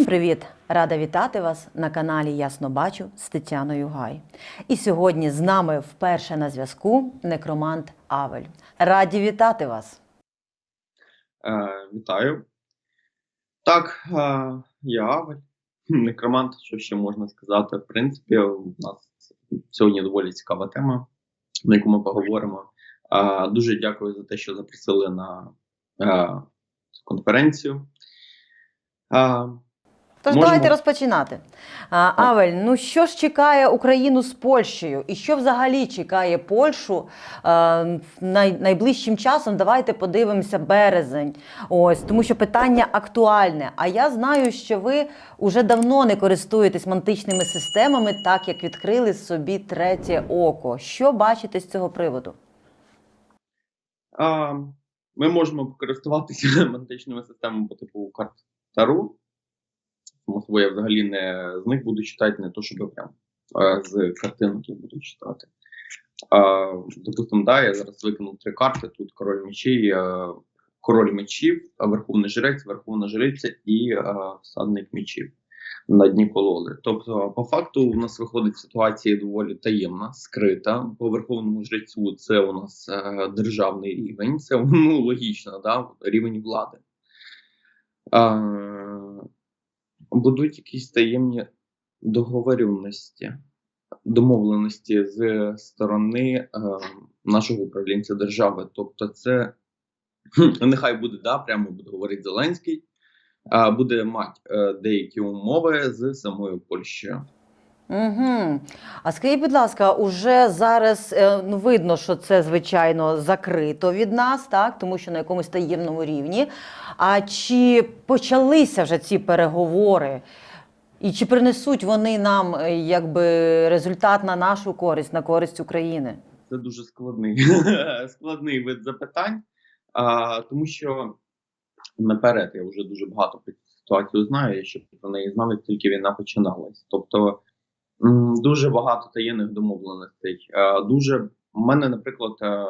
Всім привіт! Рада вітати вас на каналі Ясно Бачу з Тетяною Гай. І сьогодні з нами вперше на зв'язку некромант Авель. Раді вітати вас! Е, вітаю. Так, е, я Авель, некромант, що ще можна сказати. В принципі, у нас сьогодні доволі цікава тема, на яку ми поговоримо. Е, дуже дякую за те, що запросили на е, конференцію. Е, Тож Можемо. давайте розпочинати. А, Авель, ну що ж чекає Україну з Польщею? І що взагалі чекає Польщу е, най, найближчим часом? Давайте подивимося березень. Ось тому, що питання актуальне. А я знаю, що ви уже давно не користуєтесь мантичними системами, так як відкрили собі третє око. Що бачите з цього приводу? А, ми можемо покористуватися мантичними системами по типу карт Тару. Тому я взагалі не з них буду читати, не то, щоб прям а, з картинок я буду читати. А, допустимо, да, я зараз викинув три карти: тут король мечей, король мечів, верховний жрець, верховна жриця і а, всадник мечів на дні колоди. Тобто, по факту, у нас виходить ситуація доволі таємна, скрита. По верховному жрецю це у нас е, державний рівень, це ну, логічно, да? рівень влади. Е, будуть якісь таємні договоренності, домовленості з сторони е, нашого управлінця держави. Тобто, це нехай буде да, прямо буде говорити Зеленський а, буде мати е, деякі умови з самою Польщею. Угу. А скажіть, будь ласка, уже зараз е, ну, видно, що це звичайно закрито від нас, так тому що на якомусь таємному рівні. А чи почалися вже ці переговори? І чи принесуть вони нам е, якби результат на нашу користь, на користь України? Це дуже складний складний вид запитань, а, тому що наперед я вже дуже багато про цю ситуацію знаю. Я ще про неї знав, як тільки війна починалась. Тобто дуже багато таємних домовленостей. Дуже у мене, наприклад, е,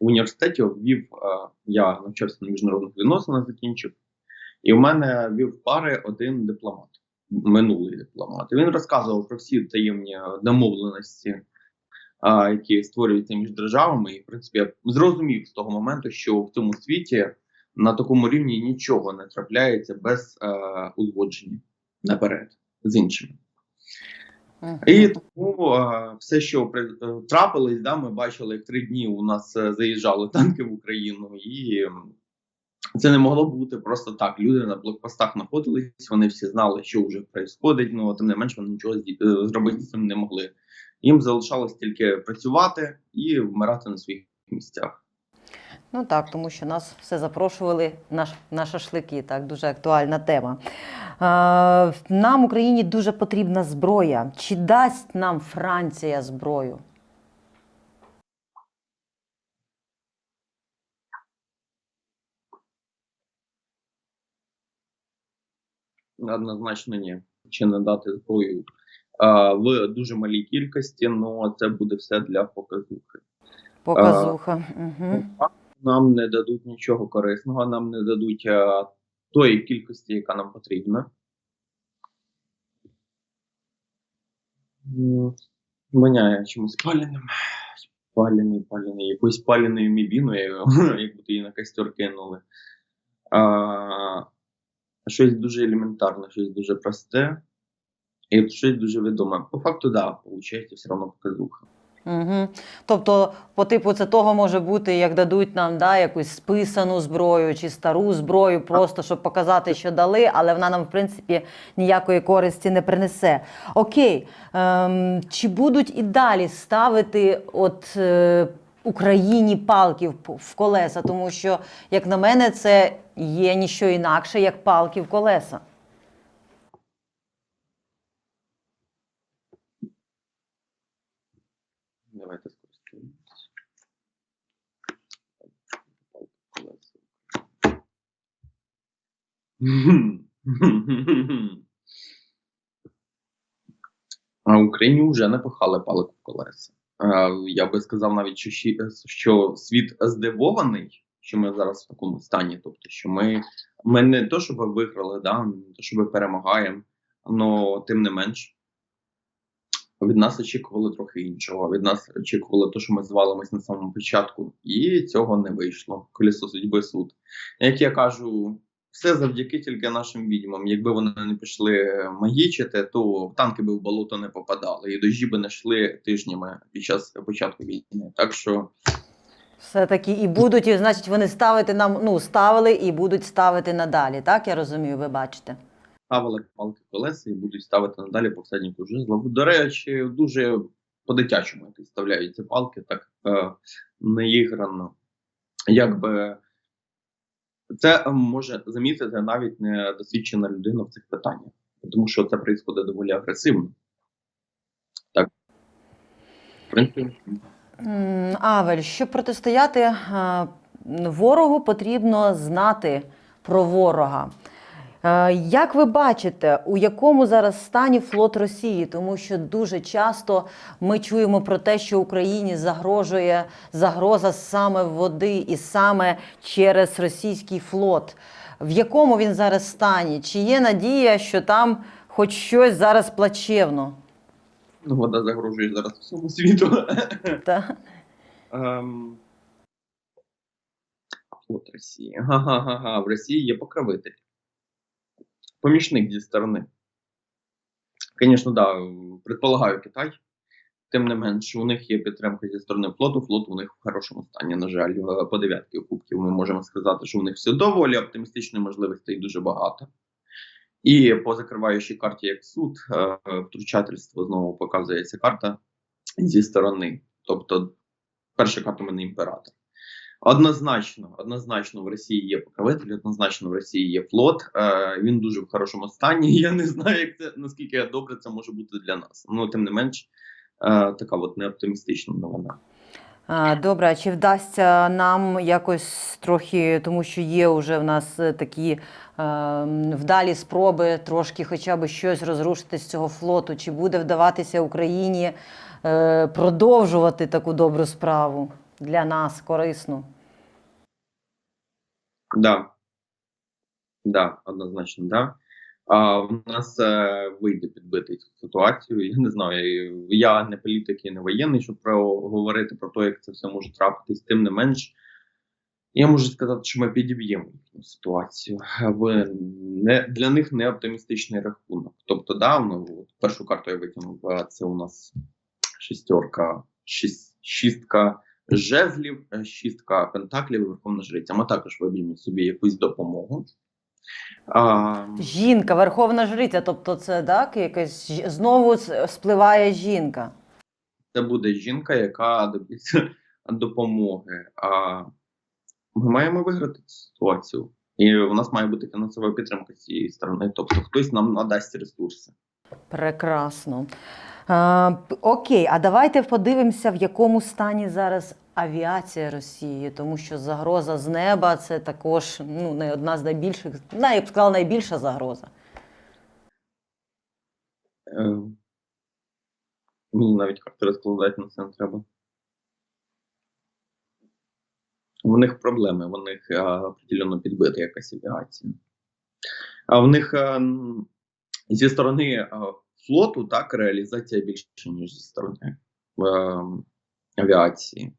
в університеті ввів е, я навчався на міжнародних відносинах, закінчив, і в мене вів пари один дипломат, минулий дипломат. І він розказував про всі таємні домовленості, які створюються між державами. І в принципі я зрозумів з того моменту, що в цьому світі на такому рівні нічого не трапляється без е, узгодження наперед з іншими. Мгм. І тому все, що е, трапилось, да, ми бачили, як три дні у нас е, заїжджали танки в Україну, і це не могло бути просто так. Люди на блокпостах знаходились, вони всі знали, що вже відбувається, але тим не менш вони нічого е, зробити з цим не могли. Їм залишалось тільки працювати і вмирати на своїх місцях. Ну так, тому що нас все запрошували на, на шашлики. Так, дуже актуальна тема. Е, нам Україні дуже потрібна зброя. Чи дасть нам Франція зброю? Однозначно ні. Чи не дати зброю а, в дуже малій кількості, але це буде все для показухи. Показуха. Угу. Нам не дадуть нічого корисного, нам не дадуть а, тої кількості, яка нам потрібна. Воняє чимось паленим. Палений, палений, якоюсь паленою мібіною, як будто її на костер кинули. А, щось дуже елементарне, щось дуже просте і щось дуже відоме. По факту, так, да, виходить все одно показуха. Угу. Тобто, по типу, це того може бути, як дадуть нам да, якусь списану зброю чи стару зброю, просто щоб показати, що дали, але вона нам, в принципі, ніякої користі не принесе. Окей, ем, чи будуть і далі ставити от, е, Україні палки в, колеса? Тому що, як на мене, це є ніщо інакше, як палки в колеса. Давайте скористаємося. А Україні вже не пихали палик в колеса. Я би сказав навіть, що, що світ здивований, що ми зараз в такому стані, тобто, що ми Ми не то, щоб виграли, да, не то, щоб перемагаємо, але тим не менш. Від нас очікували трохи іншого. Від нас очікували те, що ми звалимось на самому початку, і цього не вийшло. Колесо судьби суд. Як я кажу, все завдяки тільки нашим відьмам. Якби вони не пішли магічити, то танки би в болото не попадали, і дожі би не йшли тижнями під час початку війни. Так що Все-таки і будуть, і, значить, вони ставити нам, ну, ставили і будуть ставити надалі, так? Я розумію, ви бачите. ставили палки колеса і будуть ставити надалі по всаднику жезла. До речі, дуже по-дитячому ставляють ці палки, так е, неіграно. Якби це е, може замітити навіть не досвідчена людина в цих питаннях, тому що це відбувається доволі агресивно. Так. Авель, щоб протистояти е, ворогу, потрібно знати про ворога. Е, Як ви бачите, у якому зараз стані флот Росії? Тому що дуже часто ми чуємо про те, що Україні загрожує загроза саме води і саме через російський флот. В якому він зараз стані? Чи є надія, що там хоч щось зараз плачевно? ну, вода загрожує зараз всьому світу. Та? Ем, Флот Росії. Га-га-га. В Росії є покровитель. Помічник зі сторони. Звісно, да, предполагаю Китай. Тим не менш, у них є підтримка зі сторони флоту. Флот у них в хорошому стані. На жаль, по дев'ятки кубків ми можемо сказати, що у них все доволі оптимістичної можливостей дуже багато. І по закриваючій карті як суд, е, втручательство знову показується карта зі сторони. Тобто, перша карта в мене імператор. Однозначно, однозначно в Росії є покровитель, однозначно в Росії є флот. Е, він дуже в хорошому стані. Я не знаю, як це наскільки добре це може бути для нас. Ну тим не менш, е, така от неоптимістична новина. Добре, чи вдасться нам якось трохи, тому що є вже в нас е, такі е, вдалі спроби трошки хоча б щось розрушити з цього флоту? Чи буде вдаватися Україні е, продовжувати таку добру справу для нас корисну? Да. Да, однозначно, да. А в нас е, вийде підбити цю ситуацію. Я не знаю, я не політик і не воєнний, щоб про говорити про те, як це все може трапитись. Тим не менш, я можу сказати, що ми підіб'ємо їхню ситуацію. В не для них не оптимістичний рахунок. Тобто, да, ну, першу карту я витягнув, це у нас шістерка, шість, шістка жезлів, е, шістка пентаклів і верховна жриця. Ми також виб'ємо собі якусь допомогу. А, Жінка, верховна жриця, тобто це так, якась знову спливає жінка. це буде жінка, яка доб'ється допомоги. А ми маємо виграти цю ситуацію. І у нас має бути фінансова підтримка з цієї сторони. Тобто хтось нам надасть ресурси. Прекрасно. А, окей, а давайте подивимося, в якому стані зараз авіація Росії, тому що загроза з неба це також ну, не одна з найбільших, най- я б сказала, найбільша загроза. Е, мені навіть карти розкладати на це не треба. У них проблеми, у них определенно підбита якась авіація. А в них зі сторони флоту так реалізація більше, ніж зі сторони авіації.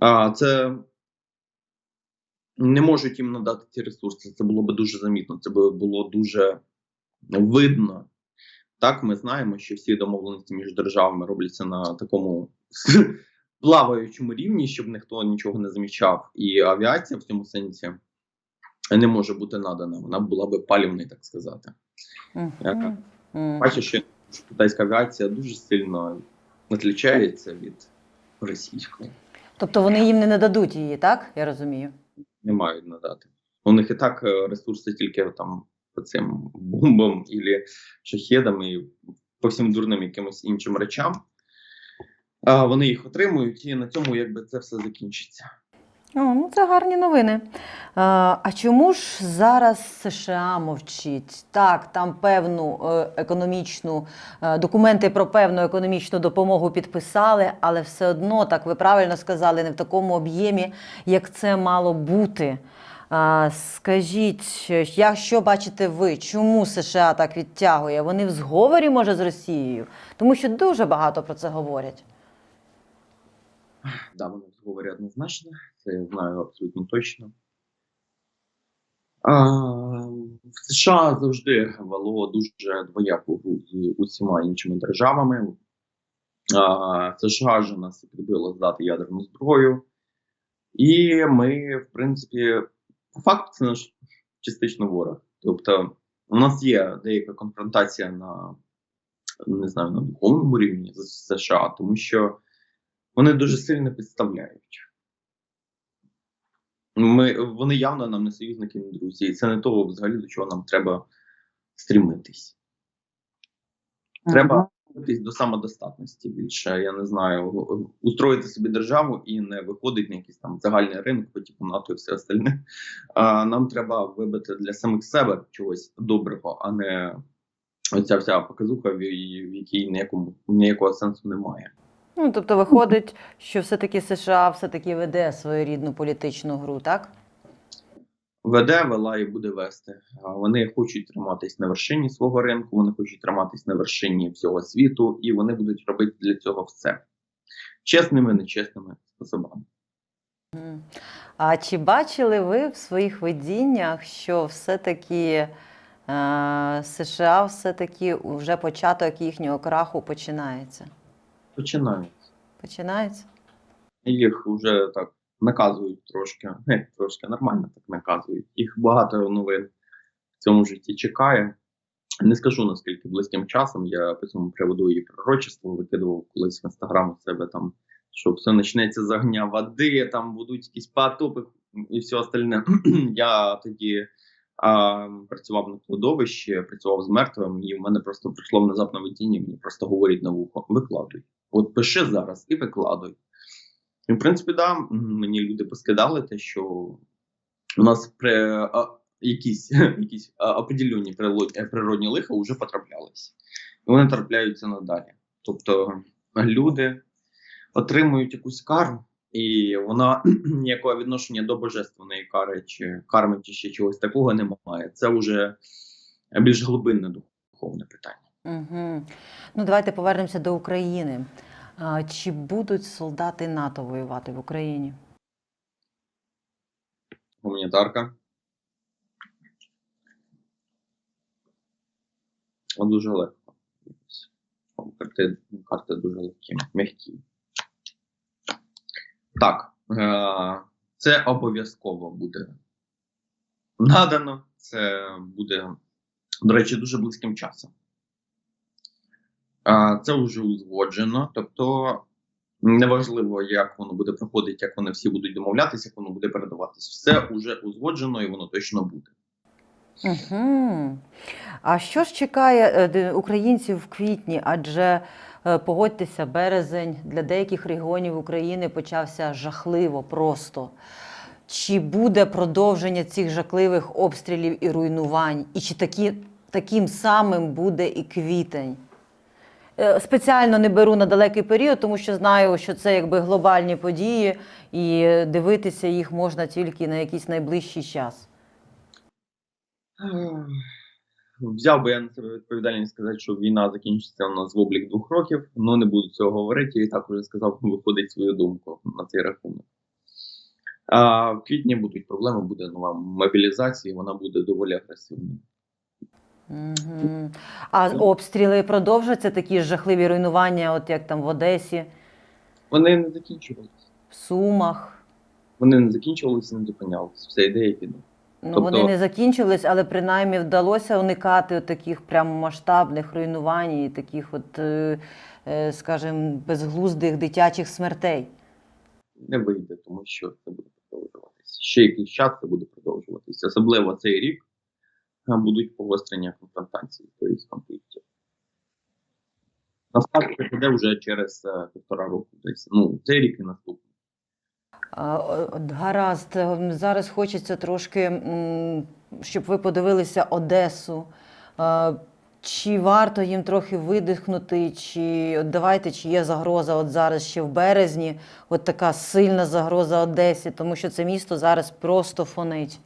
А, це не можуть їм надати ці ресурси. Це було би дуже замітно, це би було дуже видно. Так, ми знаємо, що всі домовленості між державами робляться на такому плаваючому рівні, щоб ніхто нічого не замічав. І авіація в цьому сенсі не може бути надана. Вона була би палівною, так сказати. Яка? Мгм. Бачиш, що китайська авіація дуже сильно відрізняється від російської. Тобто вони їм не нададуть її, так? Я розумію. Не мають надати. У них і так е, ресурси тільки там по цим бомбам і шахедам і по всім дурним якимось іншим речам. А, вони їх отримують, і на цьому якби це все закінчиться. О, ну це гарні новини. А, а чому ж зараз США мовчить? Так, там певну е, економічну е, документи про певну економічну допомогу підписали, але все одно, так ви правильно сказали, не в такому об'ємі, як це мало бути. А, скажіть, як що бачите ви? Чому США так відтягує? Вони в зговорі може з Росією? Тому що дуже багато про це говорять. Да, вони в зговорі однозначно, це я знаю абсолютно точно. А, в США завжди вело дуже двояку з усіма іншими державами. А, США ж нас підбило здати ядерну зброю. І ми, в принципі, по факту, це наш частично ворог. Тобто, у нас є деяка конфронтація на не знаю, на духовному рівні з США, тому що вони дуже сильно підставляють. Ми, вони явно нам не союзники, не друзі. І це не того взагалі, до чого нам треба стрімитись. Треба десь до самодостатності більше. Я не знаю, устроїти собі державу і не виходить на якийсь там загальний ринок, типу НАТО і все остальне. А нам треба вибити для самих себе чогось доброго, а не оця вся показуха, в в якій ніякому ніякого сенсу немає. Ну, тобто виходить, що все-таки США все-таки веде свою рідну політичну гру, так? Веде, вела і буде вести. Вони хочуть триматись на вершині свого ринку, вони хочуть триматись на вершині всього світу, і вони будуть робити для цього все чесними, нечесними способами. А чи бачили ви в своїх видіннях, що все-таки е, США все-таки вже початок їхнього краху починається? Починають. Починається? Їх вже так наказують трошки, не, трошки нормально так наказують. Їх багато новин в цьому житті чекає. Не скажу наскільки близьким часом. Я по цьому приводу і пророчество викидував колись в інстаграм у себе там, що все почнеться з огня води, там будуть якісь потопи і все остальне. Я тоді а, працював на кладовищі, працював з мертвим, і в мене просто прийшло внезапно видіння, мені просто говорять на вухо, викладуй. От пиши зараз і викладуй. І, в принципі, да, мені люди поскидали те, що у нас при, а, якісь, якісь определені е, природні лиха вже потраплялися. І вони трапляються надалі. Тобто люди отримують якусь кару, і вона ніякого відношення до божественної кари чи карми, чи ще чогось такого немає. Це вже більш глибинне духовне. Угу. Ну, давайте повернемося до України. Чи будуть солдати НАТО воювати в Україні? Гуманітарка. Дуже легко. Карти, карти дуже легкі, м'які. Так. Е- це обов'язково буде надано. Це буде, до речі, дуже близьким часом. Це вже узгоджено. Тобто, неважливо, як воно буде проходити, як вони всі будуть домовлятися, як воно буде передаватись. Все вже узгоджено і воно точно буде. Угу. А що ж чекає е, українців в квітні? Адже е, погодьтеся, березень для деяких регіонів України почався жахливо просто. Чи буде продовження цих жахливих обстрілів і руйнувань? І чи такі, таким самим буде і квітень? Е, Спеціально не беру на далекий період, тому що знаю, що це якби глобальні події, і дивитися їх можна тільки на якийсь найближчий час. Взяв би я на себе відповідальність сказати, що війна закінчиться у нас в облік двох років, але не буду цього говорити. І так уже сказав, виходить свою думку на цей рахунок. А в квітні будуть проблеми, буде нова мобілізація, і вона буде доволі агресивною. Угу. А обстріли продовжаться такі жахливі руйнування, от як там в Одесі, Вони не закінчувалися. в Сумах. Вони не закінчувалися, не зупинялися. Все йде як іде. Ну, Тобто- Вони не закінчились, але принаймні вдалося уникати от таких прямо масштабних руйнувань і таких, от, е, е, скажімо, безглуздих дитячих смертей. Не вийде, тому що це буде продовжуватися. Ще якийсь час це буде продовжуватися. Особливо цей рік будуть погострення конфронтації, тобто конфліктів. Насправді це буде вже через е, півтора року. Тобто, ну, цей рік і наступний. Гаразд, Ем, зараз хочеться трошки, щоб ви подивилися Одесу. Чи варто їм трохи видихнути, чи давайте, чи є загроза от зараз ще в березні, от така сильна загроза Одесі, тому що це місто зараз просто фонить.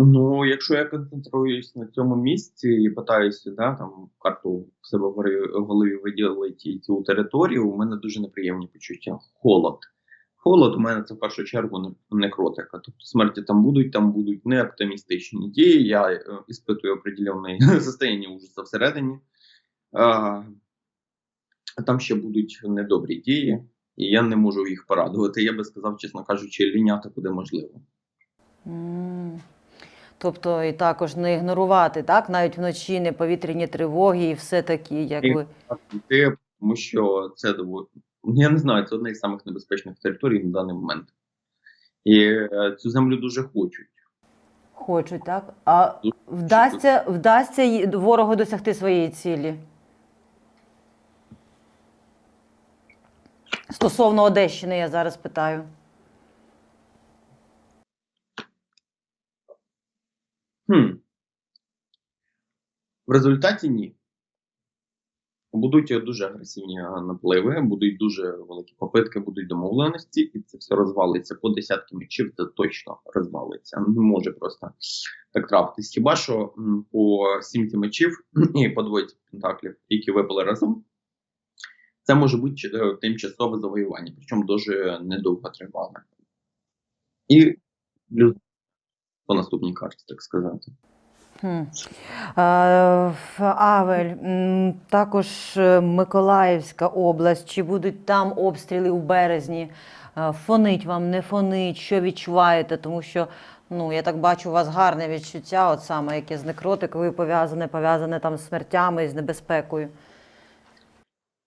Ну, якщо я концентруюсь на цьому місці і питаюся, да, там карту в себе в голові- виділити цю територію, у мене дуже неприємні почуття. Холод. Холод у мене це в першу чергу не- некротика. Тобто смерті там будуть, там будуть не оптимістичні дії. Я е, іспитую определенне состояння ужаса всередині. А, там ще будуть недобрі дії, і я не можу їх порадувати. Я би сказав, чесно кажучи, ліняти куди можливо. Тобто і також не ігнорувати, так? Навіть вночі не повітряні тривоги і все такі, як І- тому що це. Я не знаю, це одна із самих небезпечних територій на даний момент. І е, цю землю дуже хочуть. Хочуть, так? А вдасться, вдасться ворогу досягти своєї цілі? Стосовно Одещини, я зараз питаю. Хм. В результаті ні. Будуть дуже агресивні е, напливи, будуть дуже великі попитки, будуть домовленості, і це все розвалиться по десятки мечів, це точно розвалиться. Не може просто так трапитись. Хіба що по сімці мечів і по двоїці пентаклів, які випали разом, це може бути е, тимчасове завоювання, причому дуже недовго тривале. І по наступній карті, так сказати. Авель, також е, Миколаївська область. Чи будуть там обстріли у березні? Е, Фонить вам, не фонить, що відчуваєте? Тому що, ну, я так бачу, у вас гарне відчуття, от саме яке з некротикою пов'язане, пов'язане там з смертями і з небезпекою.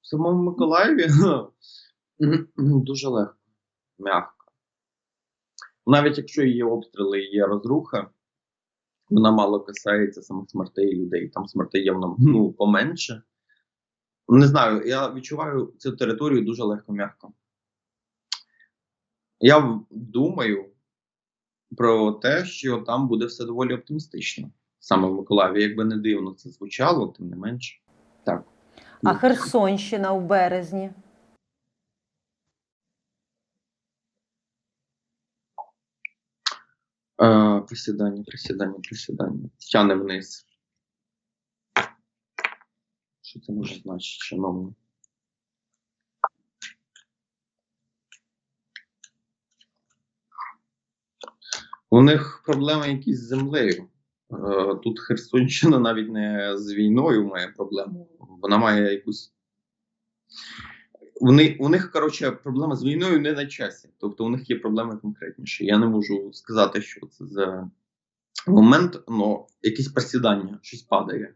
В самому Миколаєві дуже легко, м'яко. Навіть якщо є обстріли і є розруха, вона мало касається самих смертей людей. Там смертей явно ну, поменше. Не знаю, я відчуваю цю територію дуже легко м'яко. Я думаю про те, що там буде все доволі оптимістично. Саме в Миколаєві, якби не дивно це звучало, тим не менше. Так. А Херсонщина у березні? Присідання, присідання, присідання. Тяне вниз. Що це може значити, шановні? У них проблеми якісь з землею. Е, Тут Херсонщина навіть не з війною має проблему. Вона має якусь. Вони, у них, коротше, проблема з війною не на часі. Тобто у них є проблеми конкретніші. Я не можу сказати, що це за момент, але якесь просідання, щось падає,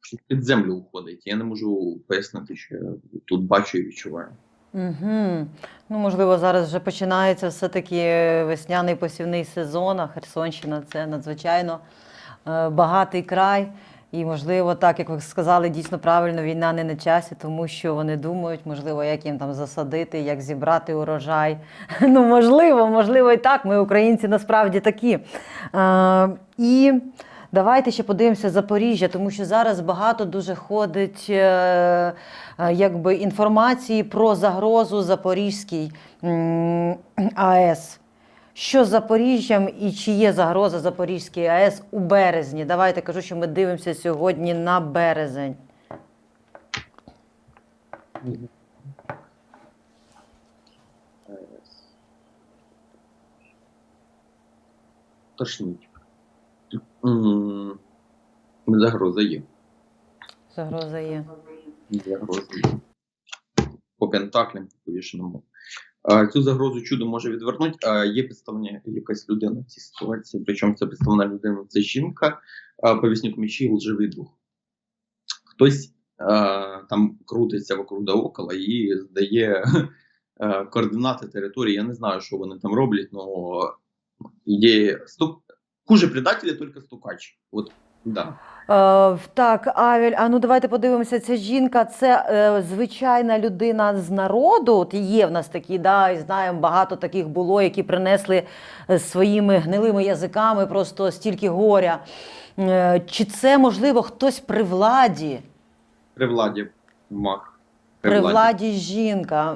щось під землю уходить. Я не можу пояснити, що я тут бачу і відчуваю. Угу. Ну, можливо, зараз вже починається все-таки весняний посівний сезон, а Херсонщина це надзвичайно е, багатий край. І, можливо, так, як ви сказали, дійсно правильно, війна не на часі, тому що вони думають, можливо, як їм там засадити, як зібрати урожай. Ну, можливо, можливо, і так. Ми, українці, насправді такі. Е, і давайте ще подивимося Запоріжжя, тому що зараз багато дуже ходить е, е, якби, інформації про загрозу Запорізькій АЕС. Що з Запоріжжям і чи є загроза Запорізькій АЕС у березні? Давайте кажу, що ми дивимося сьогодні на березень. Тошніть. Загроза є. Загроза є. Загроза є. По пентаклям, по повішеному. Цю загрозу чудо може відвернути. А є підставна якась людина в цій ситуації. Причому це підставна людина це жінка, повісник мечі лживий дух. Хтось там крутиться вокруг да около і здає координати території. Я не знаю, що вони там роблять, але є стук. Хуже предателя, тільки стукач. От, да. Е, так, Авель, а ну давайте подивимося. Ця жінка це е, звичайна людина з народу. От є в нас такі, да, і знаємо, багато таких було, які принесли е, своїми гнилими язиками просто стільки горя. Е, чи це можливо хтось при владі? При владі мах. При владі жінка.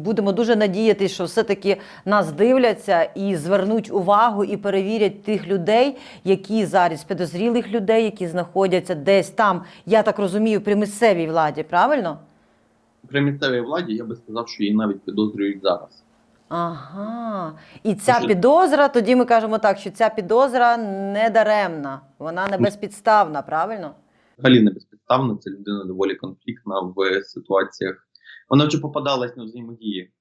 Будемо дуже надіятися, що все-таки нас дивляться і звернуть увагу і перевірять тих людей, які зараз підозрілих людей, які знаходяться десь там, я так розумію, при місцевій владі, правильно? При місцевій владі я би сказав, що її навіть підозрюють зараз. Ага. І ця Дуже- підозра, тоді ми кажемо так, що ця підозра не даремна, вона не безпідставна, правильно? Взагалі не безпідставно, це людина доволі конфліктна в ситуаціях. Вона вже попадалась на взаємодії.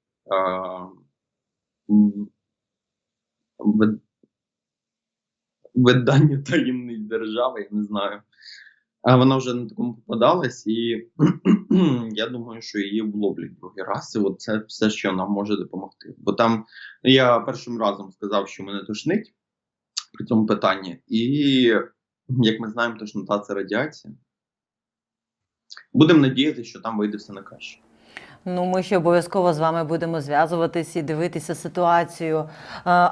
Видання таємниць держави, я не знаю. А вона вже на такому попадалась, і я думаю, що її вловлять другий раз. І от це все, що нам може допомогти. Бо там я першим разом сказав, що мене тошнить при цьому питанні, і як ми знаємо, тошнота це радіація. Будемо надіятися, що там вийде все на краще. Ну, ми ще обов'язково з вами будемо зв'язуватись і дивитися ситуацію. Е,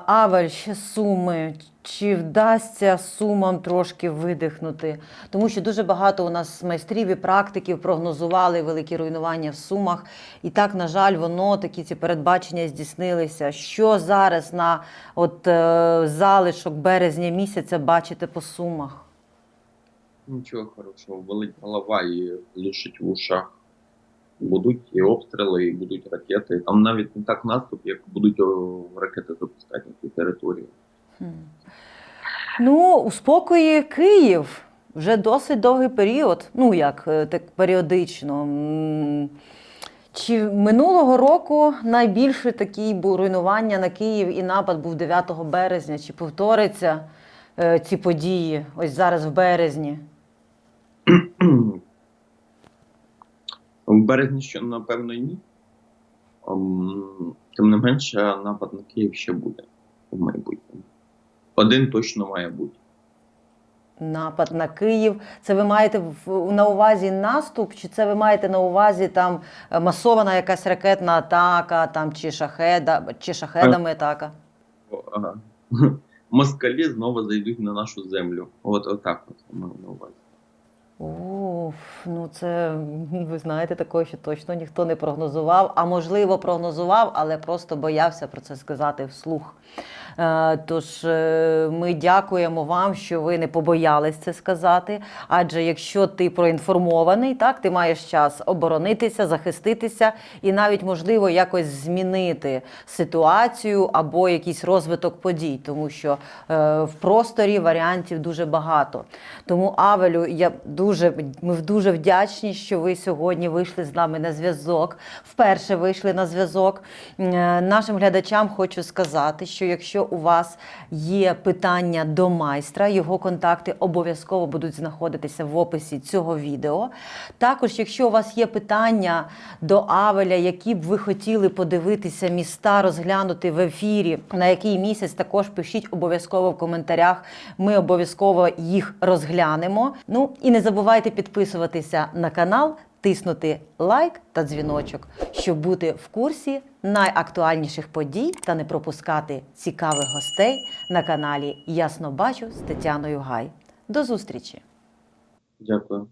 Авель, ще суми. Чи вдасться сумам трошки видихнути? Тому що дуже багато у нас майстрів і практиків прогнозували великі руйнування в сумах. І так, на жаль, воно такі ці передбачення здійснилися. Що зараз на от, е, залишок березня місяця бачите по сумах? Нічого хорошого, болить голова і глушить в ушах. Будуть і обстріли, і будуть ракети. Там навіть не так наступ, як будуть ракети запускати на цю територію. Хм. Ну, у спокої Київ вже досить довгий період. Ну як е, так періодично. Чи минулого року найбільший такий був руйнування на Київ і напад був 9 березня? Чи повториться е, ці події ось зараз в березні? В березні що, напевно, ні. Ем, Тим не менше, напад на Київ ще буде в майбутньому. Один точно має бути. Напад на Київ. Це ви маєте на увазі наступ, чи це ви маєте на увазі там е, масована якась ракетна атака, там чи шахеда, чи шахедами атака? Москалі знову зайдуть на нашу землю. От отак от маю на увазі. Уф, ну це ви знаєте такого, що точно ніхто не прогнозував, а можливо прогнозував, але просто боявся про це сказати вслух. Е, Тож е, ми дякуємо вам, що ви не побоялись це сказати. Адже якщо ти проінформований, так ти маєш час оборонитися, захиститися і навіть можливо якось змінити ситуацію або якийсь розвиток подій, тому що е, в просторі варіантів дуже багато. Тому Авелю, я дуже ми дуже вдячні, що ви сьогодні вийшли з нами на зв'язок. Вперше вийшли на зв'язок. Нашим глядачам хочу сказати, що якщо у вас є питання до майстра, його контакти обов'язково будуть знаходитися в описі цього відео. Також, якщо у вас є питання до Авеля, які б ви хотіли подивитися міста, розглянути в ефірі, на який місяць, також пишіть обов'язково в коментарях. Ми обов'язково їх розглянемо. Ну і не забувайте підписуватися на канал, тиснути лайк та дзвіночок, щоб бути в курсі найактуальніших подій та не пропускати цікавих гостей на каналі Ясно Бачу з Тетяною Гай. До зустрічі! Дякую.